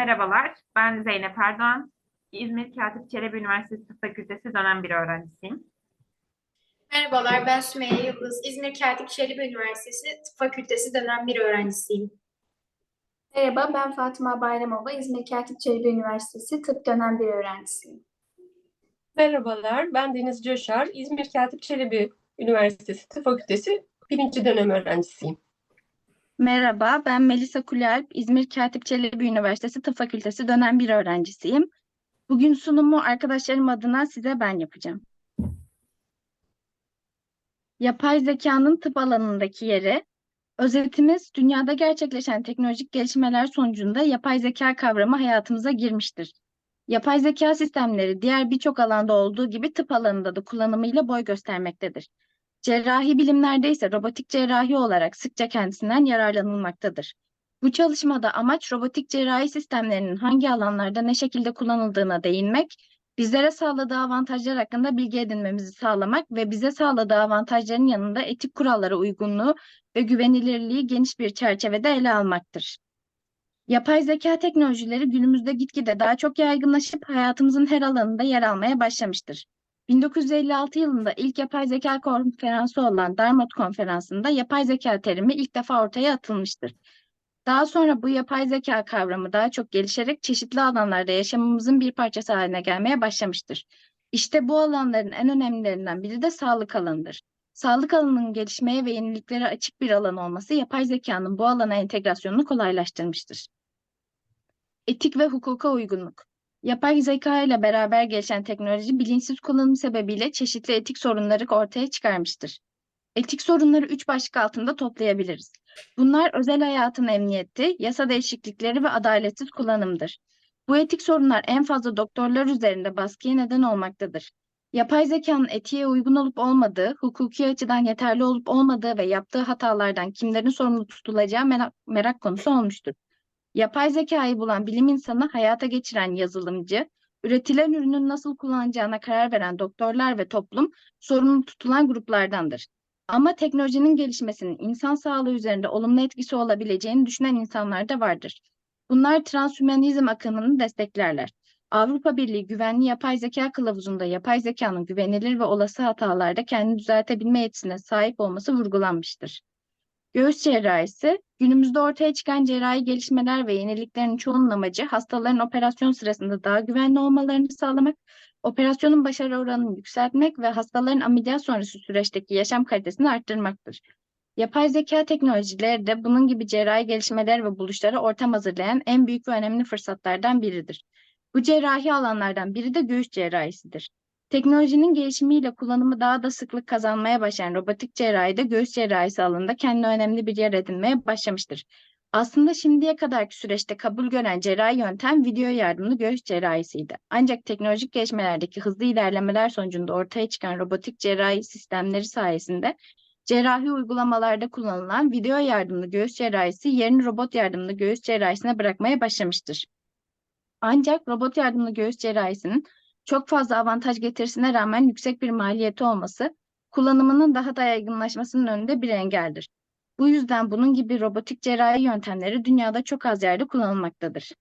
Merhabalar, ben Zeynep Erdoğan. İzmir Katip Çelebi Üniversitesi Tıp Fakültesi dönem bir öğrencisiyim. Merhabalar, ben Sümeyye Yıldız. İzmir Katip Çelebi Üniversitesi Tıp Fakültesi dönem bir öğrencisiyim. Merhaba, ben Fatıma Bayramova, İzmir Katip Çelebi Üniversitesi Tıp Dönem 1 öğrencisiyim. Merhabalar, ben Deniz Coşar. İzmir Katip Çelebi Üniversitesi Tıp Fakültesi birinci dönem öğrencisiyim. Merhaba, ben Melisa Kulalp, İzmir Katip Çelebi Üniversitesi Tıp Fakültesi dönem bir öğrencisiyim. Bugün sunumu arkadaşlarım adına size ben yapacağım. Yapay zekanın tıp alanındaki yeri, özetimiz dünyada gerçekleşen teknolojik gelişmeler sonucunda yapay zeka kavramı hayatımıza girmiştir. Yapay zeka sistemleri diğer birçok alanda olduğu gibi tıp alanında da kullanımıyla boy göstermektedir. Cerrahi bilimlerde ise robotik cerrahi olarak sıkça kendisinden yararlanılmaktadır. Bu çalışmada amaç robotik cerrahi sistemlerinin hangi alanlarda ne şekilde kullanıldığına değinmek, bizlere sağladığı avantajlar hakkında bilgi edinmemizi sağlamak ve bize sağladığı avantajların yanında etik kurallara uygunluğu ve güvenilirliği geniş bir çerçevede ele almaktır. Yapay zeka teknolojileri günümüzde gitgide daha çok yaygınlaşıp hayatımızın her alanında yer almaya başlamıştır. 1956 yılında ilk yapay zeka konferansı olan Dartmouth Konferansı'nda yapay zeka terimi ilk defa ortaya atılmıştır. Daha sonra bu yapay zeka kavramı daha çok gelişerek çeşitli alanlarda yaşamımızın bir parçası haline gelmeye başlamıştır. İşte bu alanların en önemlilerinden biri de sağlık alanıdır. Sağlık alanının gelişmeye ve yeniliklere açık bir alan olması yapay zekanın bu alana entegrasyonunu kolaylaştırmıştır. Etik ve hukuka uygunluk. Yapay zeka ile beraber gelişen teknoloji bilinçsiz kullanım sebebiyle çeşitli etik sorunları ortaya çıkarmıştır. Etik sorunları üç başlık altında toplayabiliriz. Bunlar özel hayatın emniyeti, yasa değişiklikleri ve adaletsiz kullanımdır. Bu etik sorunlar en fazla doktorlar üzerinde baskıya neden olmaktadır. Yapay zekanın etiğe uygun olup olmadığı, hukuki açıdan yeterli olup olmadığı ve yaptığı hatalardan kimlerin sorumlu tutulacağı merak, merak konusu olmuştur. Yapay zekayı bulan bilim insanı hayata geçiren yazılımcı, üretilen ürünün nasıl kullanacağına karar veren doktorlar ve toplum sorumlu tutulan gruplardandır. Ama teknolojinin gelişmesinin insan sağlığı üzerinde olumlu etkisi olabileceğini düşünen insanlar da vardır. Bunlar transhümanizm akımını desteklerler. Avrupa Birliği Güvenli Yapay Zeka Kılavuzu'nda yapay zekanın güvenilir ve olası hatalarda kendini düzeltebilme yetisine sahip olması vurgulanmıştır. Göğüs cerrahisi, günümüzde ortaya çıkan cerrahi gelişmeler ve yeniliklerin çoğunun amacı hastaların operasyon sırasında daha güvenli olmalarını sağlamak, operasyonun başarı oranını yükseltmek ve hastaların ameliyat sonrası süreçteki yaşam kalitesini arttırmaktır. Yapay zeka teknolojileri de bunun gibi cerrahi gelişmeler ve buluşlara ortam hazırlayan en büyük ve önemli fırsatlardan biridir. Bu cerrahi alanlardan biri de göğüs cerrahisidir. Teknolojinin gelişimiyle kullanımı daha da sıklık kazanmaya başlayan robotik cerrahi de göğüs cerrahisi alanında kendine önemli bir yer edinmeye başlamıştır. Aslında şimdiye kadarki süreçte kabul gören cerrahi yöntem video yardımlı göğüs cerrahisiydi. Ancak teknolojik gelişmelerdeki hızlı ilerlemeler sonucunda ortaya çıkan robotik cerrahi sistemleri sayesinde cerrahi uygulamalarda kullanılan video yardımlı göğüs cerrahisi yerini robot yardımlı göğüs cerrahisine bırakmaya başlamıştır. Ancak robot yardımlı göğüs cerrahisinin çok fazla avantaj getirisine rağmen yüksek bir maliyeti olması, kullanımının daha da yaygınlaşmasının önünde bir engeldir. Bu yüzden bunun gibi robotik cerrahi yöntemleri dünyada çok az yerde kullanılmaktadır.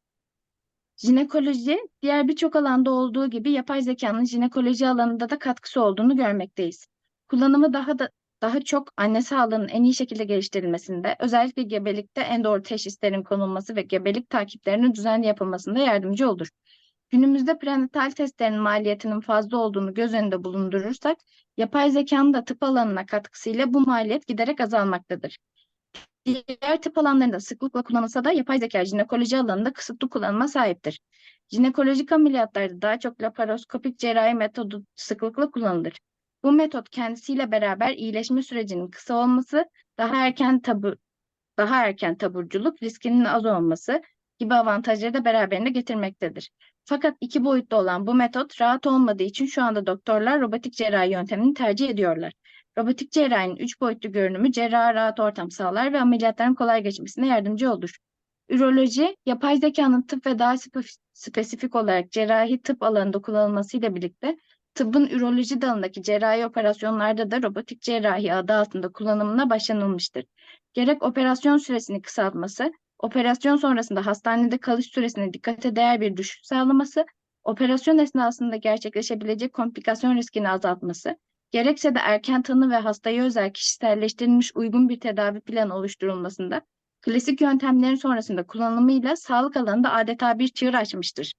Jinekoloji, diğer birçok alanda olduğu gibi yapay zekanın jinekoloji alanında da katkısı olduğunu görmekteyiz. Kullanımı daha da daha çok anne sağlığının en iyi şekilde geliştirilmesinde, özellikle gebelikte en doğru teşhislerin konulması ve gebelik takiplerinin düzenli yapılmasında yardımcı olur. Günümüzde prenatal testlerin maliyetinin fazla olduğunu göz önünde bulundurursak, yapay zekanın da tıp alanına katkısıyla bu maliyet giderek azalmaktadır. Diğer tıp alanlarında sıklıkla kullanılsa da yapay zeka jinekoloji alanında kısıtlı kullanıma sahiptir. Jinekolojik ameliyatlarda daha çok laparoskopik cerrahi metodu sıklıkla kullanılır. Bu metot kendisiyle beraber iyileşme sürecinin kısa olması, daha erken tabu daha erken taburculuk riskinin az olması gibi avantajları da beraberinde getirmektedir. Fakat iki boyutlu olan bu metot rahat olmadığı için şu anda doktorlar robotik cerrahi yöntemini tercih ediyorlar. Robotik cerrahinin üç boyutlu görünümü cerraha rahat ortam sağlar ve ameliyatların kolay geçmesine yardımcı olur. Üroloji, yapay zekanın tıp ve daha spesifik olarak cerrahi tıp alanında kullanılmasıyla birlikte tıbbın üroloji dalındaki cerrahi operasyonlarda da robotik cerrahi adı altında kullanımına başlanılmıştır. Gerek operasyon süresini kısaltması, operasyon sonrasında hastanede kalış süresine dikkate değer bir düşüş sağlaması, operasyon esnasında gerçekleşebilecek komplikasyon riskini azaltması, gerekse de erken tanı ve hastaya özel kişiselleştirilmiş uygun bir tedavi planı oluşturulmasında, klasik yöntemlerin sonrasında kullanımıyla sağlık alanında adeta bir çığır açmıştır.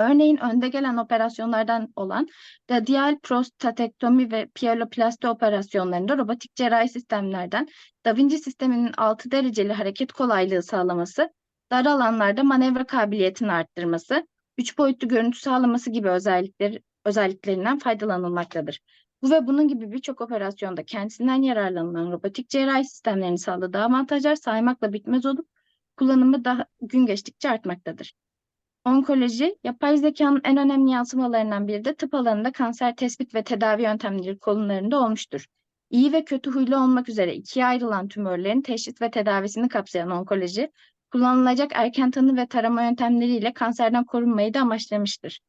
Örneğin önde gelen operasyonlardan olan radyal prostatektomi ve pieloplasti operasyonlarında robotik cerrahi sistemlerden Da Vinci sisteminin 6 dereceli hareket kolaylığı sağlaması, dar alanlarda manevra kabiliyetini arttırması, üç boyutlu görüntü sağlaması gibi özellikleri, özelliklerinden faydalanılmaktadır. Bu ve bunun gibi birçok operasyonda kendisinden yararlanılan robotik cerrahi sistemlerin sağladığı avantajlar saymakla bitmez olup kullanımı daha gün geçtikçe artmaktadır. Onkoloji, yapay zekanın en önemli yansımalarından biri de tıp alanında kanser tespit ve tedavi yöntemleri konularında olmuştur. İyi ve kötü huylu olmak üzere ikiye ayrılan tümörlerin teşhis ve tedavisini kapsayan onkoloji, kullanılacak erken tanı ve tarama yöntemleriyle kanserden korunmayı da amaçlamıştır.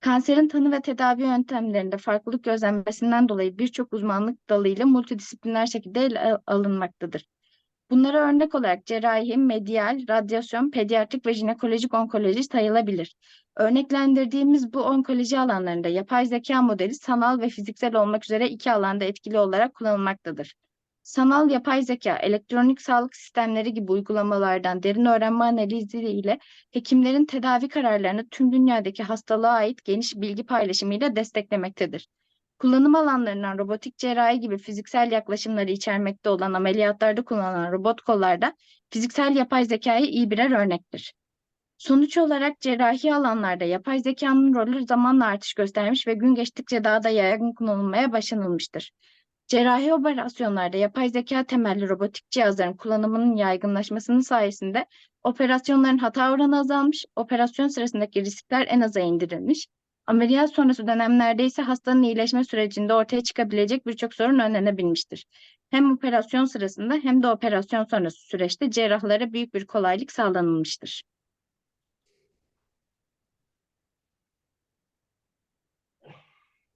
Kanserin tanı ve tedavi yöntemlerinde farklılık gözlenmesinden dolayı birçok uzmanlık dalıyla multidisipliner şekilde ele al- alınmaktadır. Bunlara örnek olarak cerrahi, medyal, radyasyon, pediatrik ve jinekolojik onkoloji sayılabilir. Örneklendirdiğimiz bu onkoloji alanlarında yapay zeka modeli sanal ve fiziksel olmak üzere iki alanda etkili olarak kullanılmaktadır. Sanal yapay zeka, elektronik sağlık sistemleri gibi uygulamalardan derin öğrenme analizi ile hekimlerin tedavi kararlarını tüm dünyadaki hastalığa ait geniş bilgi paylaşımıyla desteklemektedir. Kullanım alanlarından robotik cerrahi gibi fiziksel yaklaşımları içermekte olan ameliyatlarda kullanılan robot kollarda fiziksel yapay zekayı iyi birer örnektir. Sonuç olarak cerrahi alanlarda yapay zekanın rolü zamanla artış göstermiş ve gün geçtikçe daha da yaygın kullanılmaya başlanılmıştır. Cerrahi operasyonlarda yapay zeka temelli robotik cihazların kullanımının yaygınlaşmasının sayesinde operasyonların hata oranı azalmış, operasyon sırasındaki riskler en aza indirilmiş, ameliyat sonrası dönemlerde ise hastanın iyileşme sürecinde ortaya çıkabilecek birçok sorun önlenebilmiştir. Hem operasyon sırasında hem de operasyon sonrası süreçte cerrahlara büyük bir kolaylık sağlanılmıştır.